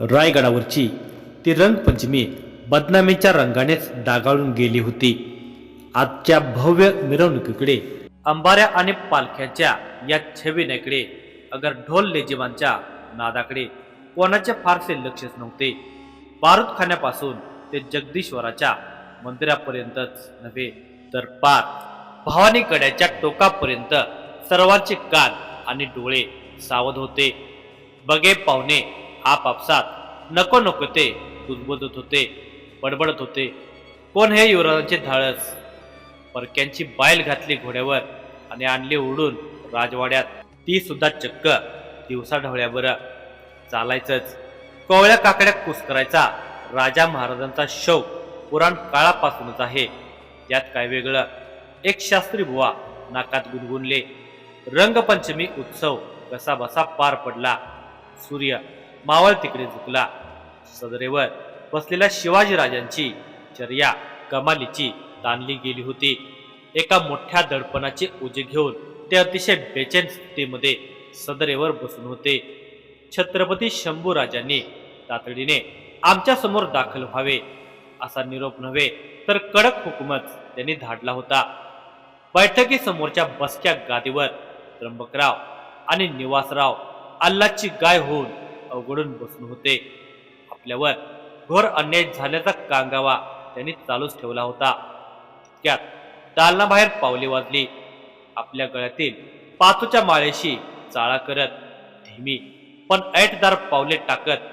रायगडावरची ती रंगपंचमी बदनामीच्या रंगानेच डागाळून गेली होती. आजच्या भव्य मिरवणुकीकडे अंबाऱ्या आणि पालख्याच्या या छविनेकडे अगर ढोल लेजीवांच्या नादाकडे कोणाचे फारसे लक्षच नव्हते. बारूद खाण्यापासून ते जगदीश्वराच्या मंदिरापर्यंतच नव्हे तर पार भवानी कड्याच्या टोकापर्यंत सर्वांचे कान आणि डोळे सावध होते. बगे पाहुणे आपापसात नको नको ते कुजबुजत होते बडबडत होते. कोण हे युवराजांचे धाळस परक्यांची बायल घातली घोड्यावर आणि आणली उडून राजवाड्यात. ती सुद्धा चक्क दिवसा ढवळ्यावर चालायचंच. कोवळ्या काकड्या कुस्करायचा राजा महाराजांचा शौक पुराण काळापासूनच आहे. त्यात काय वेगळं? एक शास्त्री बुवा नाकात गुणगुणले रंगपंचमी उत्सव कसा बसा पार पडला. सूर्य मावळ तिकडे झुकला. सदरेवर बसलेल्या शिवाजी राजांची चर्या कमालीची ताणली गेली होती. एका मोठ्या दडपणाचे उजे घेऊन ते अतिशय बेचैन स्थितीमध्ये सदरेवर बसून होते. छत्रपती शंभू राजांनी तातडीने आमच्यासमोर दाखल व्हावे असा निरोप नव्हे तर कडक हुकूमच त्यांनी धाडला होता. बैठकीसमोरच्या बसक्या गादीवर त्र्यंबकराव आणि निवासराव अल्लाची गाय होऊन अवघडून बसून होते. आपल्यावर घोर अन्याय झाल्याचा कांगावा त्यांनी चालूच ठेवला होता. तितक्यात दालनाबाहेर पावले वाजली. आपल्या गळ्यातील पाचूच्या माळेशी चाळा करत धीमी पण ऐटदार पावले टाकत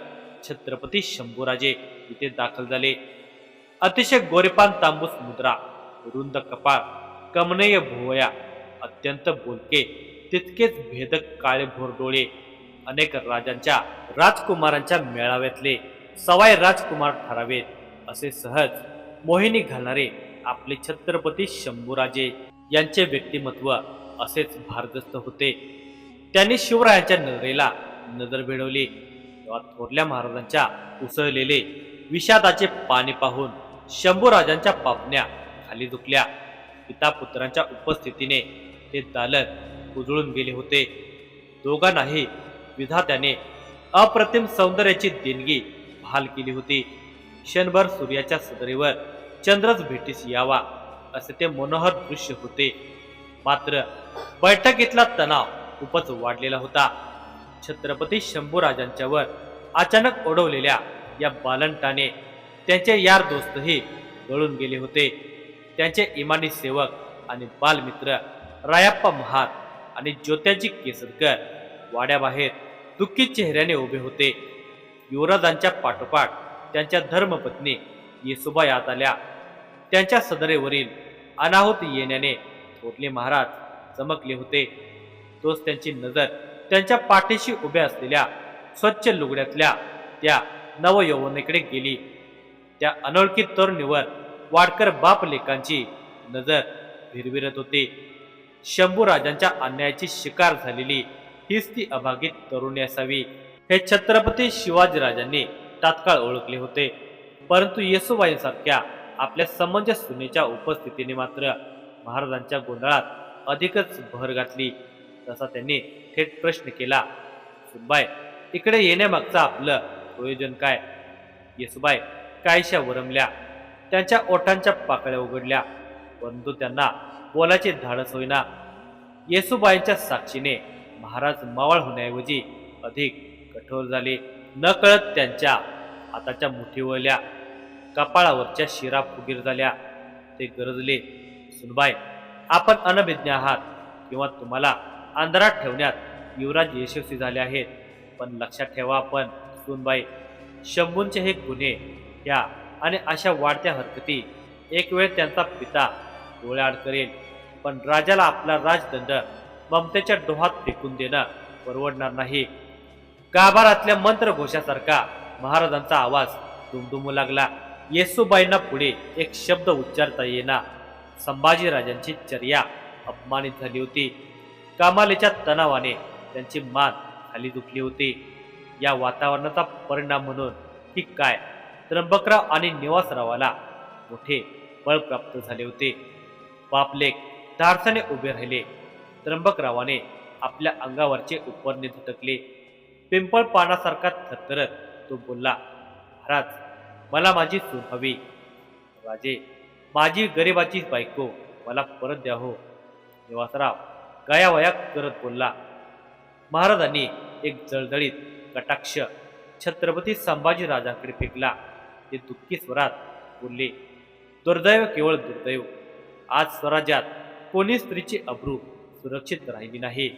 छत्रपती शंभूराजे इथे दाखल झाले. अतिशय गोरेपान तांबूस मुद्रा रुंद कपाळ कमनेय भुवया अत्यंत बोलके तितकेच भेदक काळे भोर डोळे अनेक राजांच्या राजकुमारांच्या मेळाव्यातले सवाय राजकुमार ठरावेत. असे सहज मोहिनी घालणारे आपले छत्रपती शंभूराजे यांचे व्यक्तिमत्व असेच भारदस्त होते. त्यांनी शिवरायांच्या नजरेला नजर भिडवली तेव्हा थोरल्या महाराजांच्या उसळलेले विषादाचे पाणी पाहून शंभूराजांच्या पापण्या खाली झुकल्या. पिता पुत्रांच्या उपस्थितीने ते दालन उजळून गेले होते. दोघांनाही विधात्याने अप्रतिम सौंदर्याची देणगी बहाल केली होती. क्षणभर सूर्याच्या सदरेवर चंद्रच भेटीस यावा असे ते मनोहर दृश्य होते. मात्र बैठकीतला तणाव खूपच वाढलेला होता. छत्रपती शंभूराजांच्यावर अचानक ओढवलेल्या या बालंटाने त्यांचे यार दोस्तही गळून गेले होते. त्यांचे इमानी सेवक आणि बालमित्र रायाप्पा महार आणि ज्योत्याजी केसरकर वाड्याबाहेर दुःखी चेहऱ्याने उभे होते. युवराजांच्या पाठोपाठ त्यांच्या धर्मपत्नी येसुबा यात आल्या. त्यांच्या सदरेवरील अनाहुत येण्याने थोरले महाराज चमकले होते. तोच त्यांची नजर त्यांच्या पाठीशी उभ्या असलेल्या स्वच्छ लुगड्यातल्या त्या नवयौवनेकडे गेली. त्या अनोळखी तरुणीवर वाडकर बाप लेखांची नजर भिरभिरत होती. शंभूराजांच्या अन्यायाची शिकार झालेली हीच ती अभागित तरुणी असावी. हे छत्रपती शिवाजीराजांनी तात्काळ ओळखले होते. परंतु येसुबाईंसारख्या आपल्या समंजस सुनेच्या उपस्थितीने मात्र महाराजांच्या गोंधळात अधिकच भर घातली. तसा त्यांनी थेट प्रश्न केला सुनबाई इकडे येण्यामागचं आपलं प्रयोजन काय? येसुबाई कायशा वरमल्या त्यांच्या ओठांच्या पाकळ्या उघडल्या परंतु त्यांना बोलाचे धाडस होईना. येसुबाईंच्या साक्षीने महाराज मावळ होण्याऐवजी अधिक कठोर झाले. न कळत त्यांच्या हाताच्या मुठीवल्या कपाळावरच्या शिरा फुगीर झाल्या. ते गरजले सुनबाई आपण अनभिज्ञ आहात किंवा तुम्हाला अंधारात ठेवण्यात युवराज यशस्वी झाले आहेत. पण लक्षात ठेवा आपण सुनबाई शंभूंचे हे गुन्हे या आणि अशा वाढत्या हरकती एक वेळ त्यांचा पिता डोळ्याआड करेल. पण राजाला आपला राजदंड ममतेच्या डोहात फेकून देणं परवडणार नाही. गाभारातल्या मंत्रघोषासारखा महाराजांचा आवाज दुमदुमू लागला. येसुबाईंना पुढे एक शब्द उच्चारता येईना. संभाजीराजांची चर्या अपमानित झाली होती. कामालेच्या तणावाने त्यांची मान खाली दुखली होती. या वातावरणाचा परिणाम म्हणून की काय? त्र्यंबकराव आणि निवासरावाला मोठे बळ प्राप्त झाले होते. पापलेख धारसाने उभे राहिले. त्र्यंबकरावाने आपल्या अंगावरचे उपरणे धटकले. पिंपळ पानासारखा थरथरत तो बोलला महाराज मला माझी सून हवी. राजे माझी गरिबाची बायको मला परत द्या हो. निवासराव गयावया करत बोलला महाराजांनी एक जळजळीत कटाक्ष छत्रपती संभाजी राजांकडे फेकला. ते दुःखी स्वरात बोलले दुर्दैव केवळ दुर्दैव. आज स्वराज्यात कोणी स्त्रीची अब्रू सुरक्षित राहिली नाही.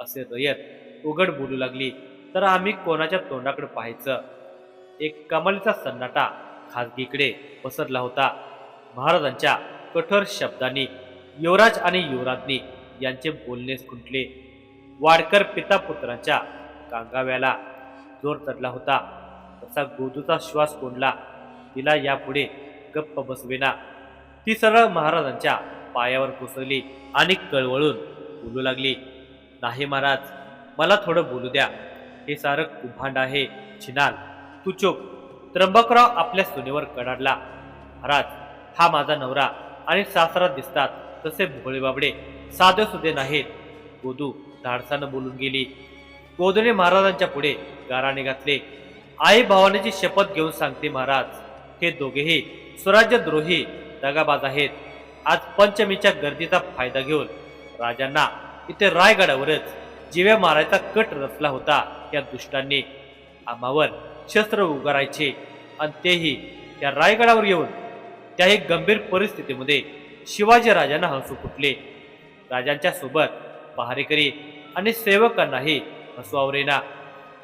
असे रयत उघड बोलू लागली तर आम्ही कोणाच्या तोंडाकडे पाहायचं? एक कमालीचा सन्नाटा खाजगीकडे पसरला होता. महाराजांच्या कठोर शब्दांनी युवराज आणि युवराज्ञी यांचे बोलणे खुंटले. वाडकर पिता पुत्रांच्या कांगाव्याला जोर चढला होता. तसा गोदूचा श्वास कोंडला. तिला यापुढे गप्प बसवेना. ती सरळ महाराजांच्या पायावर कोसळली आणि कळवळून बोलू लागली. नाही महाराज मला थोडं बोलू द्या. हे सारं कुभांड आहे छिनाल. तू चुप. त्र्यंबकराव आपल्या सुनेवर कडाडला. महाराज हा माझा नवरा आणि सासरा दिसतात तसे भोळे बाबडे साधे सुधे नाहीत. गोदू धाडसानं बोलून गेली. गोदूने महाराजांच्या पुढे गाराने घातले. आई भावानेची शपथ घेऊन सांगते महाराज. हे दोघेही स्वराज्यद्रोही दगाबाज आहेत. आज पंचमीच्या गर्दीचा फायदा घेऊन राजांना. इथे रायगडावरच जिव्या मारायचा कट रचला होता या दुष्टांनी. आम्हावर शस्त्र उगारायचे आणि तेही त्या रायगडावर येऊन. त्याही गंभीर परिस्थितीमध्ये शिवाजी राजांना हसू फुटले. राजांच्या सोबत पहारेकरी आणि सेवकांनाही हसू आवरेना.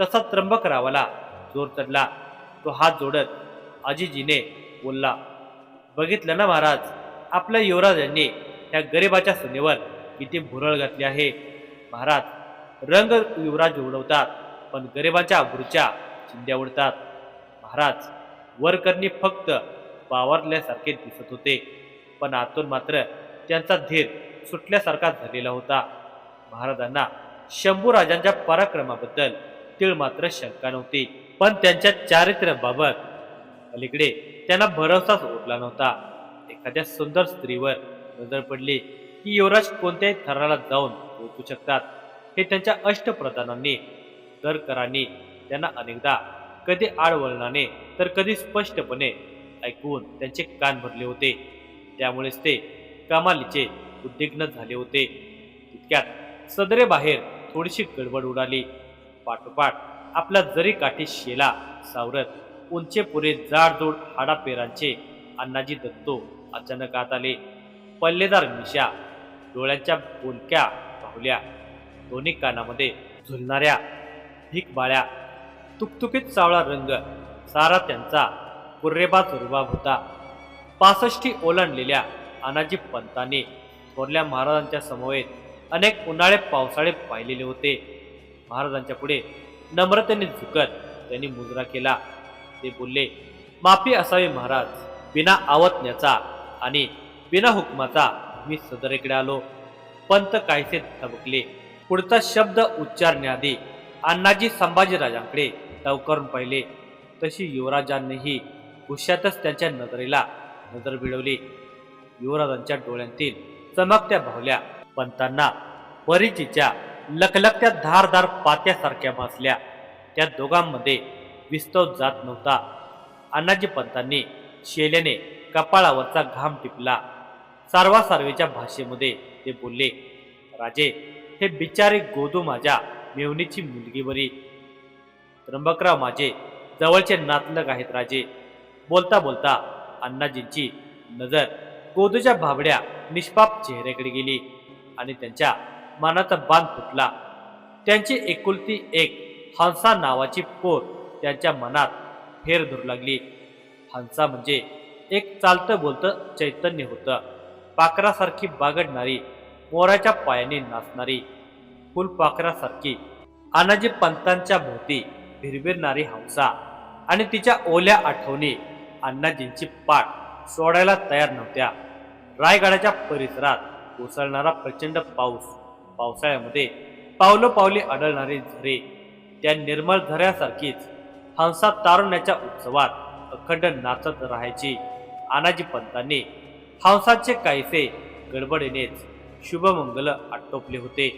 तसा त्र्यंबकरावाला जोर चढला. तो हात जोडत आजीजीने बोलला बघितलं ना महाराज आपल्या युवराजांनी त्या गरिबाच्या सुनेवर किती भुरळ घातली आहे. महाराज रंग युवराज उडवतात पण गरिबांच्या अब्रूच्या चिंध्या उडतात. महाराज वरकरणी फक्त वावरल्यासारखे दिसत होते पण आतून मात्र त्यांचा धीर सुटल्यासारखा झालेला होता. महाराजांना शंभू राजांच्या पराक्रमाबद्दल तीळ मात्र शंका नव्हती पण त्यांच्या चारित्र्याबाबत अलीकडे त्यांना भरवसाच उरला नव्हता. एखाद्या सुंदर स्त्रीवर नजर पडली की युवराज कोणत्याही थराला जाऊन पोहोचू शकतात हे त्यांच्या अष्टप्रधानांनी दरकरांनी त्यांना अनेकदा कधी आडवळणाने तर कधी स्पष्टपणे ऐकून त्यांचे कान भरले होते. त्यामुळेच ते कमालीचे उद्विग्न झाले होते. तितक्यात सदरे बाहेर थोडीशी गडबड उडाली. पाठोपाठ आपला जरी काठी शेला सावरत उंचे पुरे जाडजोड हाडापेरांचे अण्णाजी दत्तो अचानक आत आले. पल्लेदार मिशा डोळ्यांच्या बोलक्या पाहुल्या दोन्ही कानामध्ये झुलणाऱ्या भीक बाळ्या तुकतुकीत चावळा रंग सारा त्यांचा कुर्रेबाज रुबाब होता. पासष्टी ओलांडलेल्या अनाजी पंताने थोरल्या महाराजांच्या समवेत अनेक उन्हाळे पावसाळे पाहिलेले होते. महाराजांच्या पुढे नम्रतेने झुकत त्यांनी मुजरा केला. ते बोलले माफी असावी महाराज बिना आवतण्याचा आणि बिना हुकमाचा मी सदरेकडे आलो. पंत काहीसे थबकले. पुढचा शब्द उच्चारण्याआधी अण्णाजी संभाजीराजांकडे टवकरून पाहिले. तशी युवराजांनीही गुस्सातच त्यांच्या नजरेला नजर भिडवली युवराजांच्या डोळ्यांतील चमकत्या भावल्या पंतांना परिचीच्या लखलखत्या धारदार पात्यासारख्या भासल्या. त्या दोघांमध्ये विस्तव जात नव्हता. अण्णाजी पंतांनी शेल्याने कपाळावरचा घाम टिपला. सारवासारवीच्या भाषेमध्ये ते बोलले राजे हे बिचारे गोदू माझ्या मेवणीची मुलगी बरी. त्र्यंबकराव माझे जवळचे नातलग आहेत राजे. बोलता बोलता अण्णाजींची नजर गोदूच्या भाबड्या निष्पाप चेहऱ्याकडे गेली आणि त्यांच्या मनाचा बांध फुटला. त्यांची एकुलती एक हंसा नावाची पोर त्यांच्या मनात फेर धरू लागली. हंसा म्हणजे एक चालतं बोलतं चैतन्य होतं. पाखरासारखी बागडणारी मोराच्या पायाने नाचणारी फुलपाखरासारखी आनाजी पंतांच्या भोवती भिरभिरणारी हंसा आणि तिच्या ओल्या आठवणी अण्णाजींची पाठ सोडायला तयार नव्हत्या. रायगडाच्या परिसरात कोसळणारा प्रचंड पाऊस पावसाळ्यामध्ये पावलं पावले आढळणारे झरे त्या निर्मळ झऱ्यासारखीच हंसा तारुण्याच्या उत्सवात अखंड नाचत राहायची आनाजी पंतांनी हंसाचे काहीसे गडबडीनेच शुभमंगल आटोपले होते.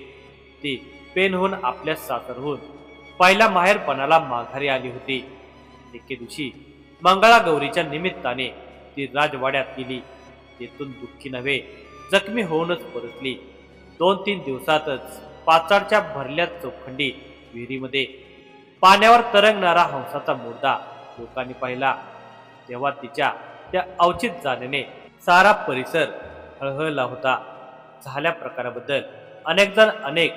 ती पेनहून आपल्या सासरहून पहिल्या माहेरपणाला माघारी आली होती. एके दिवशी मंगळागौरीच्या निमित्ताने ती राजवाड्यात गेली. तेथून दुःखी नव्हे जखमी होऊनच परतली. दोन तीन दिवसातच पाचाडच्या भरल्या चौखंडी विहिरीमध्ये पाण्यावर तरंगणारा हंसाचा मुर्दा लोकांनी पाहिला. तेव्हा तिच्या त्या अवचित जाण्याने सारा परिसर हळहळला होता. झाल्या प्रकाराबद्दल अनेक जण अनेक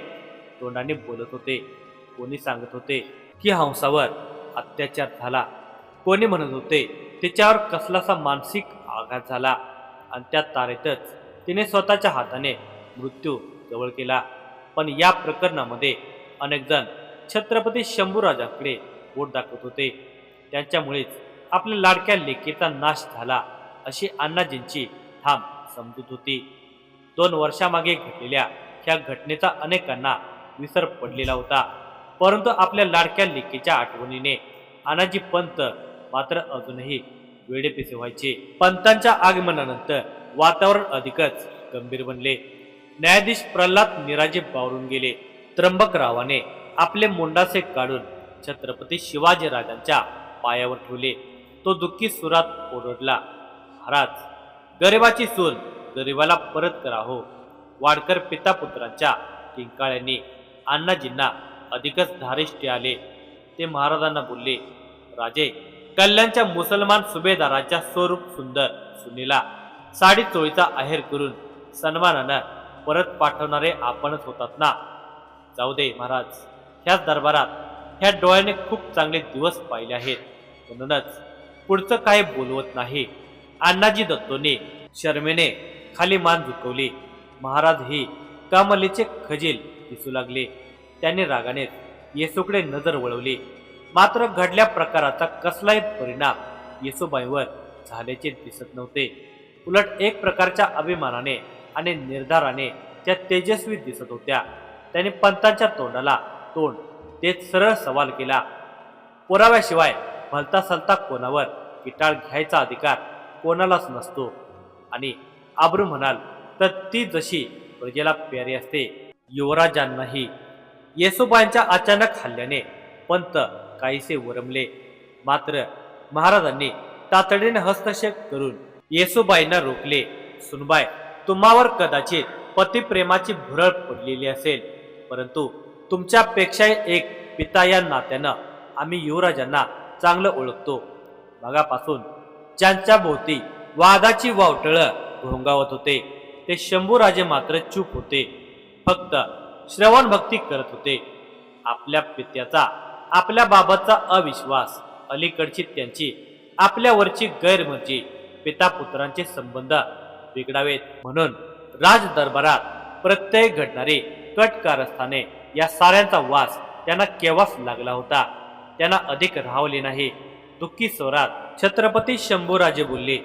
तोंडाने बोलत होते. कोणी सांगत होते की हंसावर अत्याचार झाला. कोणी म्हणत होते तिच्यावर कसलासा मानसिक आघात झाला. आणि त्या तारेतच तिने स्वतःच्या हाताने मृत्यू जवळ केला. पण या प्रकरणामध्ये अनेक जण छत्रपती शंभूराजाकडे बोट दाखवत होते. त्यांच्यामुळेच आपल्या लाडक्या लेकीचा नाश झाला. अशी अण्णाजींची ठाम समजूत होती. दोन वर्षामागे घडलेल्या ह्या घटनेचा अनेकांना विसर पडलेला होता. परंतु आपल्या लाडक्या लेकीच्या आठवणीने अनाजी पंत मात्र अजूनही वेडेपिसे व्हायचे. पंतांच्या आगमनानंतर वातावरण अधिकच गंभीर बनले. न्यायाधीश प्रल्हाद निराजे बावरून गेले. त्र्यंबकरावाने आपले मुंडासे काढून छत्रपती शिवाजी राजांच्या पायावर ठेवले. तो दुःखी सुरात ओरडला. महाराज गरिबाची सून गरिबाला परत करा हो. वाडकर पिता पुत्रांच्या किंकाळ्याने अण्णाजींना अधिकच धारिष्ट आले. ते महाराजांना बोलले राजे कल्याणच्या मुसलमान सुभेदाराच्या स्वरूप सुंदर सुनीला साडी चोळीचा आहेर करून सन्मानानं परत पाठवणारे आपणच होतात ना? जाऊ दे महाराज ह्याच दरबारात ह्या डोळ्याने खूप चांगले दिवस पाहिले आहेत. म्हणूनच पुढचं काही बोलवत नाही. अण्णाजी दत्तोने शर्मेने खाली मान झुकवली. महाराज ही कामलीचे खजील दिसू लागले. त्याने रागाने येसूकडे नजर वळवली. मात्र घडल्या प्रकाराचा कसलाही परिणाम येसूबाईवर झाल्याचे दिसत नव्हते. उलट एक प्रकारच्या अभिमानाने आणि निर्धाराने त्या तेजस्वी दिसत होत्या. त्याने पंतांच्या तोंडाला तोंड ते सरळ सवाल केला. पुराव्याशिवाय भलता सलता कोणावर किटाळ घ्यायचा अधिकार कोणालाच नसतो. आणि आब्रू म्हणाल तर ती जशी प्रजेला प्यारी असते युवराजांनाही. येसुबाईंच्या अचानक हल्ल्याने पंत काहीसे वरमले मात्र महाराजांनी तातडीने हस्तक्षेप करून येसुबाईंना रोखले. सुनबाई तुम्हावर कदाचित पतिप्रेमाची भुरळ पडलेली असेल परंतु तुमच्यापेक्षा एक पिता या नात्यानं आम्ही युवराजांना चांगलं ओळखतो. मगापासून ज्यांच्या भोवती वादाची वावटळं घोंगावत होते. ते शंभूराजे मात्र चूप होते. फक्त श्रवण भक्ती करत होते. आपल्या पित्याचा आपल्या बाबाचा अविश्वास अलीकडची त्यांची आपल्यावरची गैरमर्जी पिता पुत्रांचे संबंध बिघडावेत म्हणून राज दरबारात प्रत्येक घडणारी कट कारस्थाने या साऱ्यांचा वास त्यांना केव्हाच लागला होता. त्यांना अधिक राहवले नाही. दुःखी स्वरात छत्रपती शंभूराजे बोलले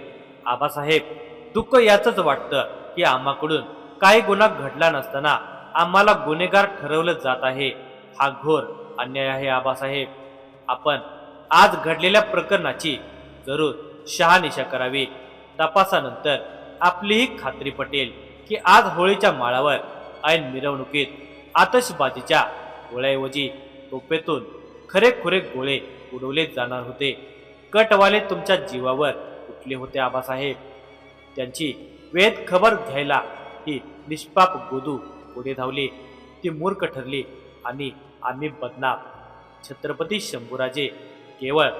आबासाहेब दुःख याचंच वाटतं की आम्हाकडून काही गुन्हा घडला नसताना आम्हाला गुन्हेगार ठरवलं जात आहे. हा घोर अन्याय आहे आबासाहेब. आपण आज घडलेल्या प्रकरणाची जरूर शहानिशा करावी. तपासानंतर आपलीही खात्री पटेल की आज होळीच्या माळावर ऐन मिरवणुकीत आतषबाजीच्या गोळ्याऐवजी टोपेतून खरेखुरे गोळे उडवले जाणार होते. कटवाले तुमच्या जीवावर. उठले होते आबासाहेब? त्यांची वेद खबर घ्यायला ही निष्पाप गोदू पुढे धावली. ती मूर्ख ठरली आणि आम्ही बदनाम. छत्रपती शंभूराजे केवळ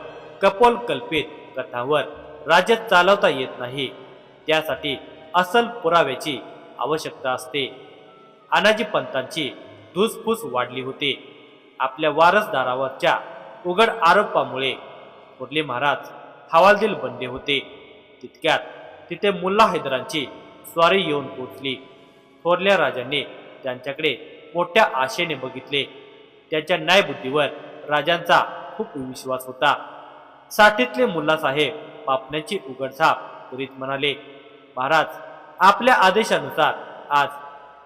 कपोल कल्पित कथांवर राज्य चालवता येत नाही. त्यासाठी असल पुराव्याची आवश्यकता असते. अनाजी पंतांची धुसफूस वाढली होती. आपल्या वारसदारावरच्या उघड आरोपामुळे मुरली महाराज हवालदिल बनले होते. तितक्यात तिथे मुल्ला हैदरांची स्वारी येऊन पोचली. थोरल्या राजांनी त्यांच्याकडे मोठ्या आशेने बघितले. त्यांच्या न्यायबुद्धीवर राजांचा खूप विश्वास होता. साठीतले मुल्लासाहेब पापण्याची उघडझाप करीत म्हणाले महाराज आपल्या आदेशानुसार आज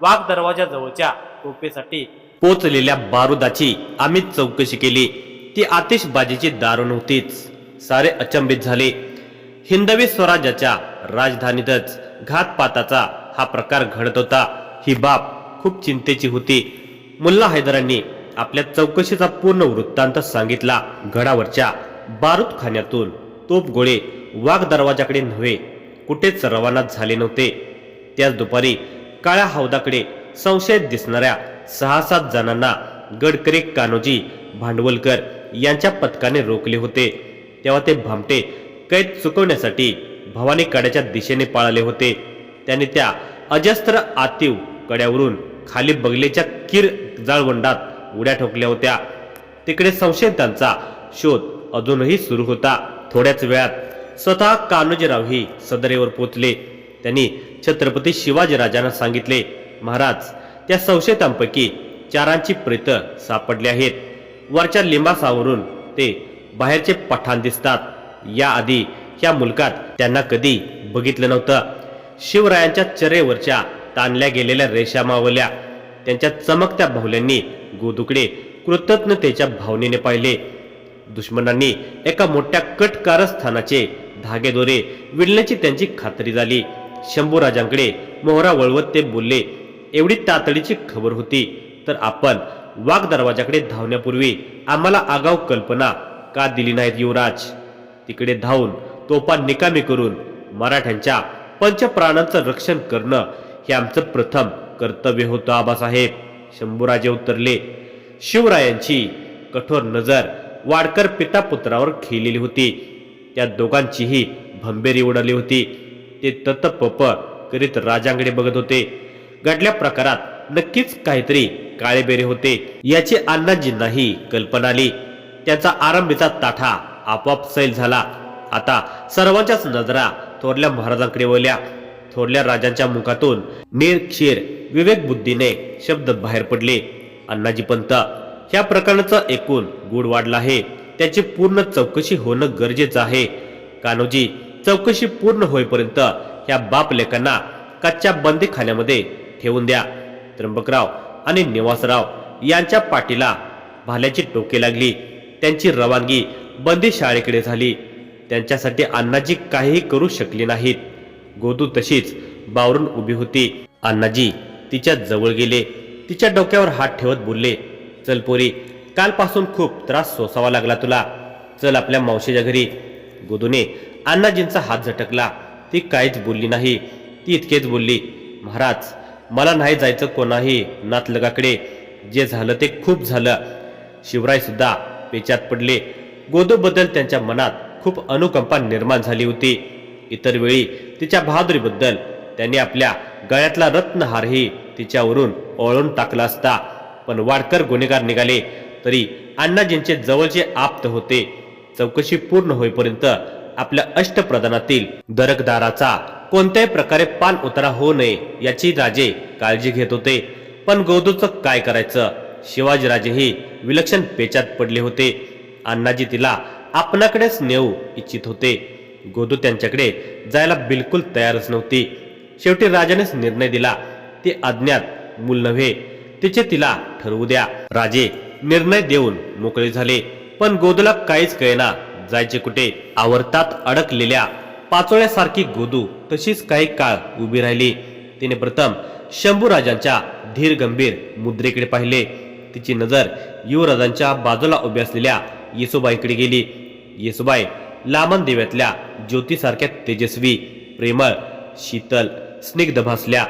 वाघ दरवाजा जवळच्या टोपेसाठी पोचलेल्या बारुदाची आम्ही चौकशी केली. ती आतिषबाजीची दारू नव्हतीच. सारे अचंबित झाले. हिंदवी स्वराज्याच्या राजधानीतच घातपाताचा हा प्रकार घडत होता. ही बाब खूप चिंतेची होती. मुल्ला हैदरांनी आपल्या चौकशीचा पूर्ण वृत्तांत सांगितला. गडावरच्या बारूद खाण्यातून तोप गोळे वाघ दरवाजाकडे नव्हे कुठेच रवाना झाले नव्हते. त्याच दुपारी काळ्या हौदाकडे संशयित दिसणाऱ्या सहा सात जणांना गडकरी कान्होजी भांडवलकर यांच्या पथकाने रोखले होते. तेव्हा ते भामटे कैद चुकवण्यासाठी भवानी कड्याच्या दिशेने पळाले होते. त्यांनी त्या अजस्त्र आतीव कड्यावरून खाली बगलेच्या किर जाळवंडात उड्या ठोकल्या होत्या. तिकडे संशयितांचा शोध अजूनही सुरू होता. थोड्याच वेळात स्वतः कान्होजीरावही सदरेवर पोचले त्यांनी छत्रपती शिवाजीराजांना सांगितले महाराज त्या संशयितांपैकी चारांची प्रेत सापडली आहेत. वरच्या लिंबासावरून ते बाहेरचे पठाण दिसतात. याआधी या मुलकात त्यांना कधी बघितलं नव्हतं. शिवरायांच्या चरेवरच्या ताणल्या गेलेल्या रेषा मावल्या. त्यांच्या चमकत्या बाहुल्यांनी गोदुकडे कृतज्ञतेच्या भावनेने पाहिले. दुश्मनांनी एका मोठ्या कट कारस्थानाचे धागेदोरे विणण्याची त्यांची खात्री झाली. शंभूराजांकडे मोहरा वळवत ते बोलले एवढी तातडीची खबर होती तर आपण वाघ दरवाजाकडे धावण्यापूर्वी आम्हाला आगाऊ कल्पना का दिली नाहीत युवराज? तिकडे धावून तोफा निकामी करून मराठ्यांच्या पंचप्राणांचं रक्षण करणं हे आमचं प्रथम कर्तव्य होतं आबासाहेब. शंभूराजे उतरले. शिवरायांची कठोर नजर वाडकर पिता पुत्रावर खेळलेली होती. त्या दोघांचीही भंबेरी उडाली होती. ते ततपप करीत राजांकडे बघत होते. घडल्या प्रकारात नक्कीच काहीतरी काळेबेरे होते. याची अण्णाजींनाही कल्पना आली त्याचा आरंभीचा ताठा आपोआप सैल झाला. आता सर्वांच्याच नजरा थोरल्या महाराजांकडे वळल्या. थोरल्या राजांच्या मुखातून निरक्षीर विवेक बुद्धीने शब्द बाहेर पडले. अण्णाजी पंत ह्या प्रकरणाचं एकूण गुढ वाढला आहे. त्याची पूर्ण चौकशी होणं गरजेचं आहे. कान्होजी चौकशी पूर्ण होईपर्यंत ह्या बाप लेखांना कच्च्या बंदीखान्यामध्ये ठेवून द्या. त्र्यंबकराव आणि निवासराव यांच्या पाठीला भाल्याची टोके लागली. त्यांची रवानगी बंदी शाळेकडे झाली. त्यांच्यासाठी अण्णाजी काहीही करू शकले नाहीत. गोदू तशीच बावरून उभी होती. अण्णाजी तिच्या जवळ गेले. तिच्या डोक्यावर हात ठेवत बोलले चल पोरी कालपासून खूप त्रास सोसावा लागला तुला. चल आपल्या मावशीच्या घरी. गोदूने अण्णाजींचा हात झटकला. ती काहीच बोलली नाही. ती इतकेच बोलली महाराज मला नाही जायचं कोणाही नातलगाकडे. जे झालं ते खूप झालं. शिवराय सुद्धा पेचात पडले. गोदूबद्दल त्यांच्या मनात खूप अनुकंपा निर्माण झाली होती. इतर वेळी तिच्या बहादुरीबद्दल त्यांनी आपल्या गळ्यातला रत्नहारही तिच्यावरून ओळून टाकला असता. पण वाडकर गुन्हेगार निघाले तरी अण्णाजींचे जवळचे आप्त होते. चौकशी पूर्ण होईपर्यंत आपल्या अष्टप्रधानातील दरकदाराचा कोणत्याही प्रकारे पान उतारा होऊ नये याची राजे काळजी घेत होते. पण गोदूचं काय करायचं? शिवाजीराजेही विलक्षण पेचात पडले होते. अण्णाजी तिला आपणाकडेच नेऊ इच्छित होते. गोदू त्यांच्याकडे जायला बिलकुल तयारच नव्हती. शेवटी राजानेच निर्णय दिला. ते अज्ञात मूल नव्हे. तिचे तिला ठरवू द्या. राजे निर्णय देऊन मोकळे झाले. पण गोदूला काहीच कळेना. जायचे कुठे? आवर्तात अडकलेल्या पाचोळ्यासारखी गोदू तशीच काही काळ उभी राहिली. तिने प्रथम शंभूराजांच्या धीर गंभीर मुद्रेकडे पाहिले. तिची नजर युवराजांच्या बाजूला उभी असलेल्या येसुबाईकडे गेली. येसुबाई लामन देव्यातल्या ज्योतीसारख्या तेजस्वी प्रेमळ शीतल स्निग्ध भासल्या.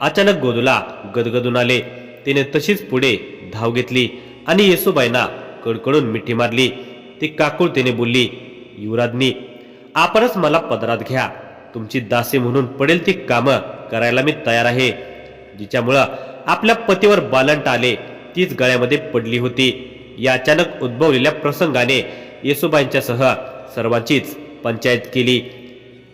अचानक गोदूला गदगदून आले. तिने तशीच पुढे धाव घेतली आणि येसुबाईंना कडकडून मिठी मारली. ती काकुळतेने बोलली युवराजनी आपणच मला पदरात घ्या. तुमची दासी म्हणून पडेल ती कामं करायला मी तयार आहे. जिच्यामुळं आपल्या पतीवर बालंट आले तीच गळ्यामध्ये पडली होती. या अचानक उद्भवलेल्या प्रसंगाने येसुबाईंच्यासह सर्वांचीच पंचायत केली.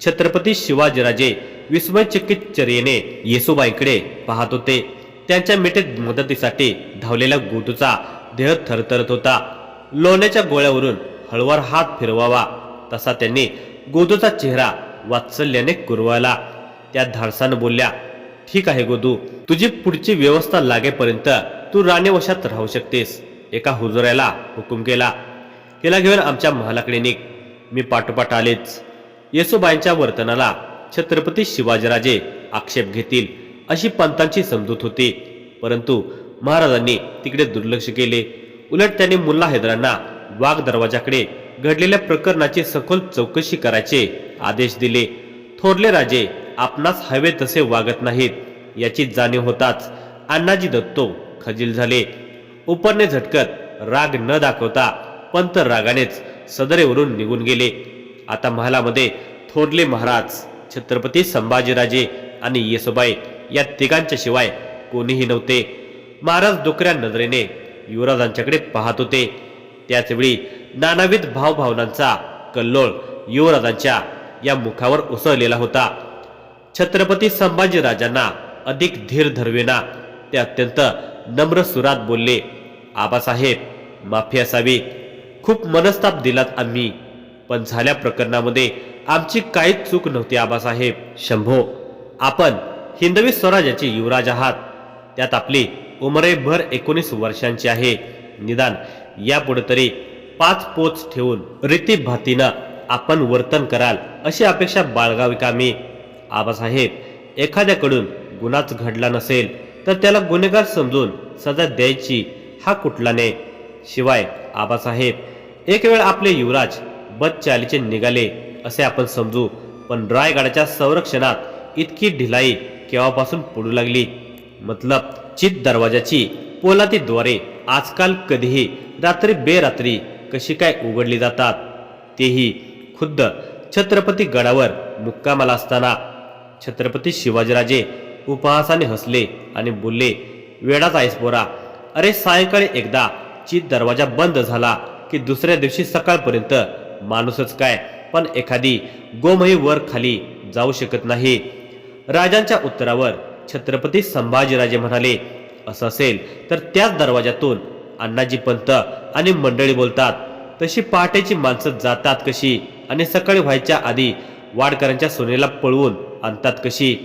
छत्रपती शिवाजीराजे विस्मयचकित चर्येने येसुबाईंकडे पाहत होते. त्यांच्या मिठीत मदतीसाठी धावलेल्या गोदूचा देह थरथरत होता. लोण्याच्या गोळ्यावरून हळवार हात फिरवावा तसा त्यांनी गोदूचा चेहरा वात्सल्याने कुरवायला त्या धाडसानं बोलल्या ठीक आहे गोदू तुझी पुढची व्यवस्था लागेपर्यंत तू राणीवशात राहू शकतेस. एका हुजुऱ्याला हुकूम केला केला घेऊन आमच्या महालाकडे निघ मी पाठोपाठ आलेच. येसुबाईंच्या वर्तनाला छत्रपती शिवाजीराजे आक्षेप घेतील अशी पंतांची समजूत होती परंतु महाराजांनी तिकडे दुर्लक्ष केले. उलट त्याने मुल्ला हैदरांना वाघ दरवाजाकडे घडलेल्या प्रकरणाची सखोल चौकशी करायचे आदेश दिले. थोरले राजे आपणास हवे तसे वागत नाहीत याची जाणीव होताच अण्णाजी दत्तो खजील झाले. उपरने झटकत राग न दाखवता पंत रागानेच सदरेवरून निघून गेले. आता महालामध्ये थोरले महाराज छत्रपती संभाजीराजे आणि येसोबाई या तिघांच्या शिवाय कोणीही नव्हते. महाराज डोकऱ्या नजरेने युवराजांच्याकडे पाहत होते. त्याचवेळी नानाविध भावभावनांचा कल्लोळ युवराजांच्या या मुखावर उसळलेला होता. छत्रपती संभाजीराजांना अधिक धीर धरवेना ते अत्यंत नम्र सुरात बोलले आबासाहेब माफी असावी. खूप मनस्ताप दिलात आम्ही पण झाल्या प्रकरणामध्ये आमची काहीच चूक नव्हती आबासाहेब. शंभो आपण हिंदवी स्वराज्याचे युवराज आहात. त्यात आपली उमरे भर एकोणीस वर्षांची आहे. निदान यापुढे तरी पाच पोच ठेवून रीती भातीनं आपण वर्तन कराल अशी अपेक्षा बाळगावी का मी. आबासाहेब एखाद्याकडून गुन्हाच घडला नसेल तर त्याला गुन्हेगार समजून सजा द्यायची हा कुठला ने? शिवाय आबासाहेब एक वेळ आपले युवराज बदचालीचे निघाले असे आपण समजू पण रायगडाच्या संरक्षणात इतकी ढिलाई केव्हापासून पडू लागली? मतलब चित दरवाजाची पोलादीद्वारे आजकाल कधीही रात्री बेरात्री कशी काय उघडली जातात तेही खुद्द छत्रपती गडावर मुक्कामाला असताना छत्रपती शिवाजीराजे उपहासाने हसले आणि बोलले वेडाच आहेस पोरा. अरे सायंकाळी एकदा चित दरवाजा बंद झाला की दुसऱ्या दिवशी सकाळपर्यंत माणूसच काय पण एखादी गोमही वर खाली जाऊ शकत नाही. राजांच्या उत्तरावर छत्रपती संभाजीराजे म्हणाले असं असेल तर त्याच दरवाजातून अण्णाजी पंत आणि मंडळी बोलतात. तशी पहाटेची माणसं जातात कशी आणि सकाळी व्हायच्या आधी वाडकरांच्या सोनेला पळवून आणतात कशी?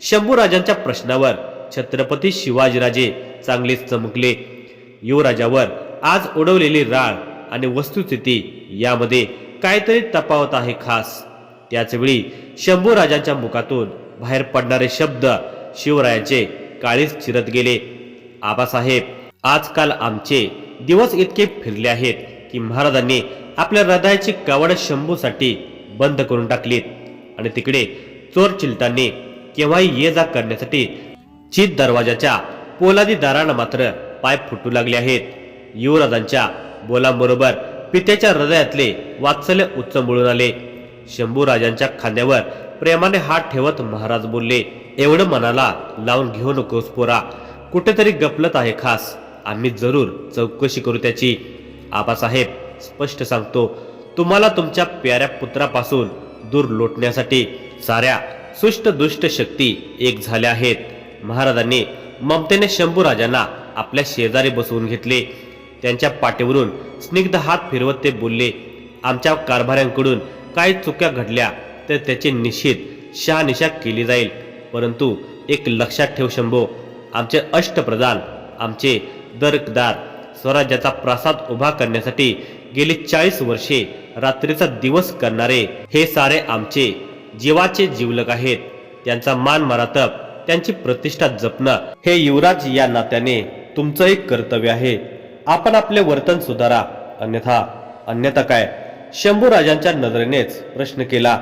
शंभूराजांच्या प्रश्नावर छत्रपती शिवाजीराजे चांगलेच चमकले. युवराजावर आज उडवलेली राळ आणि वस्तुस्थिती यामध्ये काहीतरी तफावत आहे खास. त्याचवेळी शंभूराजांच्या मुखातून बाहेर पडणारे शब्द शिवरायांचे काळीच चिरत गेले. आबासाहेब आजकाल आमचे दिवस इतके फिरले आहेत की महाराजांनी आपल्या हृदयाची कावड शंभूसाठी बंद करून टाकलीत. आणि तिकडे चोर चिलतांनी केव्हाही ये जा करण्यासाठी चित दरवाजाच्या पोलादी दारांना मात्र पाय फुटू लागले आहेत. युवराजांच्या बोलांबरोबर पित्याच्या हृदयातले वात्सल्य उच्चंबळून आले. शंभूराजांच्या खांद्यावर प्रेमाने हात ठेवत महाराज बोलले एवढं मनाला लावून घेऊ नकोस पोरा. कुठेतरी गपलत आहे खास. आम्ही जरूर चौकशी करू त्याची. आबासाहेब स्पष्ट सांगतो तुम्हाला तुमच्या प्याऱ्या पुत्रापासून दूर लोटण्यासाठी साऱ्या सुष्ट दुष्ट शक्ती एक झाल्या आहेत. महाराजांनी ममतेने शंभूराजांना आपल्या शेजारी बसवून घेतले. त्यांच्या पाठीवरून स्निग्ध हात फिरवत ते बोलले आमच्या कारभाऱ्यांकडून काही चुक्या घडल्या तर त्याची निश्चित शहानिशा केली जाईल. परंतु एक लक्षात ठेव शंभो आमचे अष्टप्रधान आमचे दरकदार स्वराज्याचा प्रासाद उभा करण्यासाठी गेली चाळीस वर्षे रात्रीचा दिवस करणारे हे सारे आमचे जीवाचे जीवलक आहेत. त्यांचा मान मरातप त्यांची प्रतिष्ठा जपणं हे युवराज या नात्याने तुमचं एक कर्तव्य आहे. आपण आपले वर्तन सुधारा. अन्यथा अन्यथा काय? शंभू राजांच्या नजरेनेच प्रश्न केला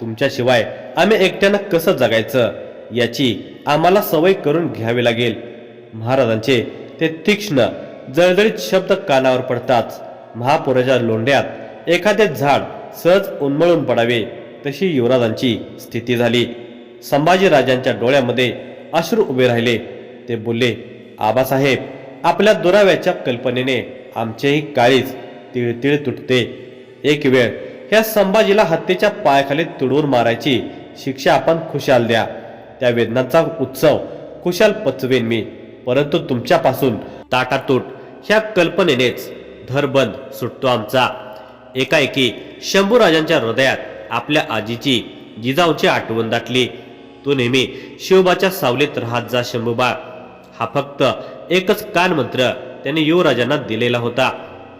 तुमच्याशिवाय आम्ही एकट्यानं कसं जगायचं? याची आम्हाला सवय करून घ्यावी लागेल. महाराजांचे ते तीक्ष्ण जळजळीत शब्द कानावर पडताच महापुराच्या लोंढ्यात एखादे झाड सहज उन्मळून पडावे तशी युवराजांची स्थिती झाली. संभाजीराजांच्या डोळ्यामध्ये अश्रू उभे राहिले. ते बोलले आबासाहेब आपल्या दुराव्याच्या कल्पनेने आमचेही काळीच तिळतिळ तुटते. एक वेळ ह्या संभाजीला हत्तीच्या पायाखाली तुडवून मारायची शिक्षा आपण खुशाल द्या. त्या वेदनांचा उत्सव कुशल पचवेन मी. परंतु तुमच्यापासून ताटातूट ह्या कल्पनेनेच धरबंद सुटतो आमचा. एकाएकी शंभूराजांच्या हृदयात आपल्या आजीची जिजाऊची आठवण दाटली. तू नेहमी शिवबाच्या सावलीत राहत जा शंभूबा. हा फक्त एकच कान मंत्र त्याने युवराजांना दिलेला होता.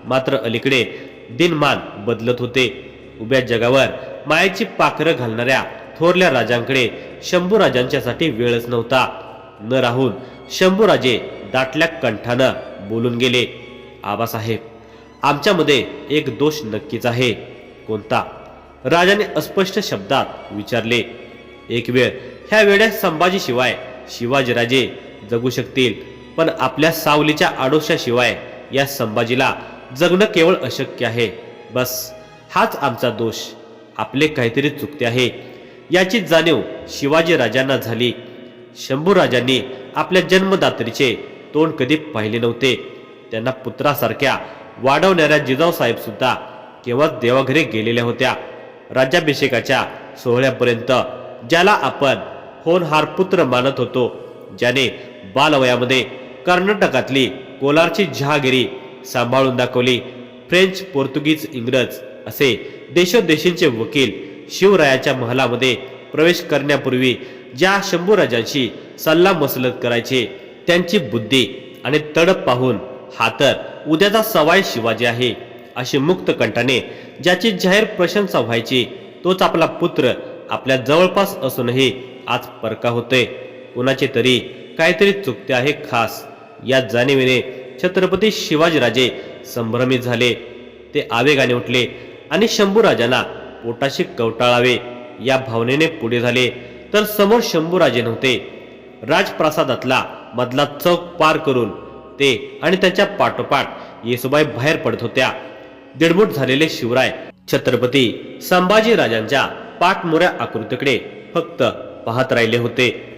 मात्र अलीकडे दिनमान बदलत होते. उभ्या जगावर मायेची पाखरं घालणाऱ्या थोरल्या राजांकडे शंभूराजांच्यासाठी वेळच नव्हता. न राहून शंभूराजे दाटल्या कंठानं बोलून गेले आबासाहेब आमच्यामध्ये एक दोष नक्कीच आहे. कोणता? राजाने अस्पष्ट शब्दात विचारले एक वेळ ह्या वेळेस संभाजीशिवाय शिवाजीराजे जगू शकतील पण आपल्या सावलीच्या आडोशाशिवाय या संभाजीला जगणं केवळ अशक्य आहे. बस हाच आमचा दोष. आपले काहीतरी चुकते आहे. याची जाणीव शिवाजी राजांना झाली. शंभूराजांनी आपल्या जन्मदात्रीचे तोंड कधी पाहिले नव्हते. त्यांना पुत्रासारख्या वाढवणाऱ्या जिजाऊ साहेब सुद्धा केवळ देवाघरी गेलेल्या होत्या. राज्याभिषेकाच्या सोहळ्यापर्यंत ज्याला आपण होनहार पुत्र मानत होतो ज्याने बालवयामध्ये कर्नाटकातली कोलारची जहागिरी सांभाळून दाखवली. फ्रेंच पोर्तुगीज इंग्रज असे देशोदेशींचे वकील शिवरायाच्या महालामध्ये प्रवेश करण्यापूर्वी ज्या शंभूराजांशी सल्ला मसलत करायचे त्यांची बुद्धी आणि तडप पाहून हा तर उद्याचा सवाई शिवाजी आहे अशी मुक्त कंठाने ज्याची जाहीर प्रशंसा व्हायची तोच आपला पुत्र आपल्या जवळपास असूनही आज परका होतोय. कुणाचे तरी काहीतरी चुकते आहे खास या जाणीवीने छत्रपती शिवाजीराजे संभ्रमित झाले. ते आवेगाने उठले आणि शंभूराजांना पोटाशी कवटाळावे या भावनेने पुढे झाले. तर समोर शंभूराजे नव्हते. राजप्रासादातला मधला चौक पार करून ते आणि त्याच्या पाठोपाठ येसुबाई बाहेर पडत होत्या. दीडमूट झालेले शिवराय छत्रपती संभाजी राजांच्या पाठमोऱ्या आकृतीकडे फक्त पाहत राहिले होते.